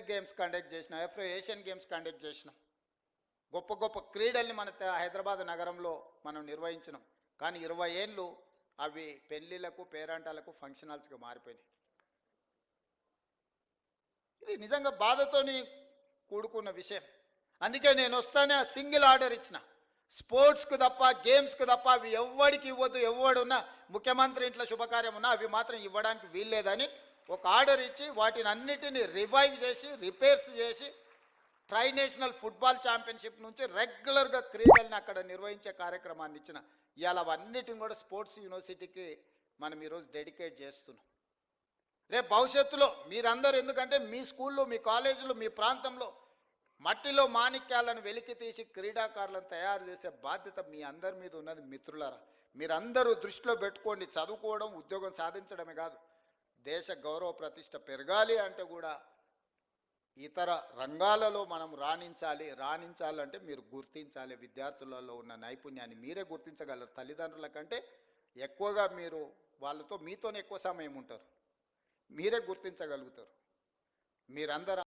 Games conduct చేసినాం ఎఫ్రో Asian games conduct చేసినాం. గొప్ప గొప్ప క్రీడల్ని మన హైదరాబాద్ నగరంలో మనం నిర్వహించినాం. కానీ ఇరవై ఏళ్ళు అవి పెళ్ళిళ్ళకు పేరంటాలకు ఫంక్షన్ హాల్స్గా మారిపోయినాయి. ఇది నిజంగా బాధతోని కూడుకున్న విషయం. అందుకే నేను వస్తానే సింగిల్ ఆర్డర్ ఇచ్చిన. స్పోర్ట్స్కు తప్ప గేమ్స్కు తప్ప అవి ఎవ్వడికి ఇవ్వద్దు ఎవడున్నా ముఖ్యమంత్రి ఇంట్లో శుభకార్యం ఉన్నా అవి మాత్రం ఇవ్వడానికి వీల్లేదని ఒక ఆర్డర్ ఇచ్చి వాటిని అన్నిటినీ రివైవ్ చేసి రిపేర్స్ చేసి ట్రై నేషనల్ ఫుట్బాల్ ఛాంపియన్షిప్ నుంచి రెగ్యులర్గా క్రీడల్ని అక్కడ నిర్వహించే కార్యక్రమాన్ని ఇచ్చిన. ఇలా అవన్నిటిని కూడా స్పోర్ట్స్ యూనివర్సిటీకి మనం ఈరోజు డెడికేట్ చేస్తున్నాం. రేపు భవిష్యత్తులో మీరందరూ ఎందుకంటే మీ స్కూల్లో మీ కాలేజీలో మీ ప్రాంతంలో మట్టిలో మాణిక్యాలను వెలికి తీసి క్రీడాకారులను తయారు చేసే బాధ్యత మీ అందరి మీద ఉన్నది మిత్రులారా. మీరందరూ దృష్టిలో పెట్టుకోండి. చదువుకోవడం ఉద్యోగం సాధించడమే కాదు. దేశ గౌరవ ప్రతిష్ట పెరగాలి అంటే కూడా ఇతర రంగాలలో మనం రాణించాలి. రాణించాలంటే మీరు గుర్తించాలి. విద్యార్థులలో ఉన్న నైపుణ్యాన్ని మీరే గుర్తించగలరు. తల్లిదండ్రుల కంటే ఎక్కువగా మీరు వాళ్ళతో మీతోనే ఎక్కువ సమయం ఉంటారు. మీరే గుర్తించగలుగుతారు. మీరందరూ